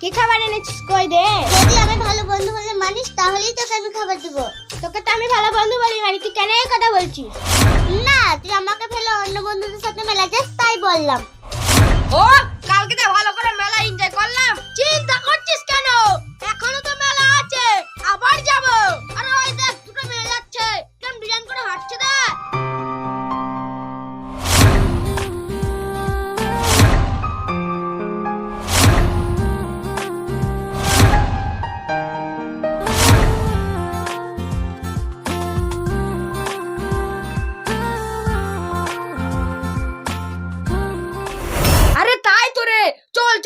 কি খাবার এনেছিস কই দে যদি আমি ভালো বন্ধু বলে মানিস তাহলেই তোকে আমি খাবার দেবো। তোকে তো আমি ভালো বন্ধু বলি মানে তুই কেন এই কথা বলছিস? না তুই আমাকে ফেলে অন্য বন্ধুদের সাথে মেলা যাস তাই বললাম। ও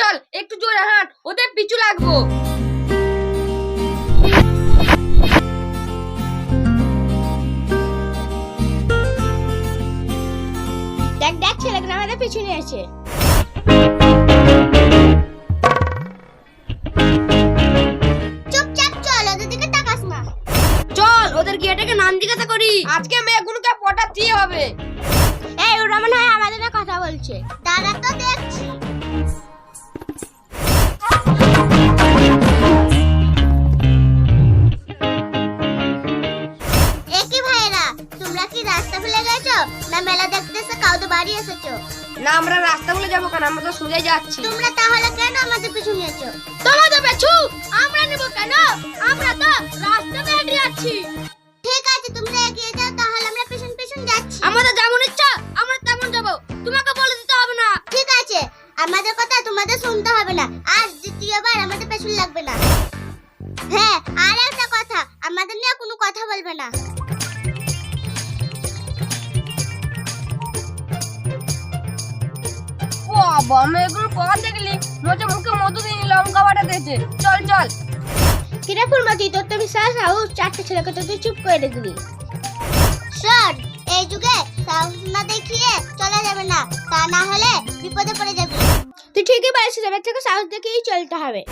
চল একটু জোরে হাঁট ওদের পিছু লাগবো। দেখ দেখ ছেলেগুলো আমাদের পিছু নিয়েছে চুপচাপ চল ওদের দিকে তাকাস না। চল ওদের গিয়েটাকে নাম জিজ্ঞাসা করি। আজকে মেয়েগুলোকে পটাতেই হবে এই ওরা মনে হয় আমাদের কথা বলছে। রাস্তা ভুলে গেছো? না মেলা দেখতে এসে কাউকে বাড়ি এসেছ? না আমরা রাস্তা বলে যাব কেন? আমরা তো সোজা যাচ্ছি। তোমরা তাহলে কেন আমাদের পিছু নিয়েছো? তোমাদের পেছু আমরা নেব কেন? আমরা তো রাস্তা বেরিয়ে যাচ্ছি। ঠিক আছে তোমরা এগিয়ে যাও তাহলে আমরা পিছন পিছন যাচ্ছি। আমাদের যেমন ইচ্ছা আমরা তেমন যাব। তোমাকে বলে দিতে হবে না। ঠিক আছে আমাদের কথা তোমাদের শুনতে হবে না। আর দ্বিতীয়বার আমাদের পেছন লাগবে না। হ্যাঁ আর একটা কথা আমাদের নিয়ে কোনো কথা বলবে না। বাবা মেয়েগুলো কখন দেখলি মোচে মুখে মধু দিয়ে লঙ্কা বাটা দিয়েছে। চল চল। কিরে ফুলমতি, তোর তো বিশ্বাস হাউস চারটে ছেলেকে তো তুই চুপ করে দিলি শোন, এই যুগে না দেখিয়ে চলা যাবে না, তা না হলে বিপদে পড়ে যাবি। তুই ঠিকই বলেছিস, এবার থেকে সাহস দেখেই চলতে হবে।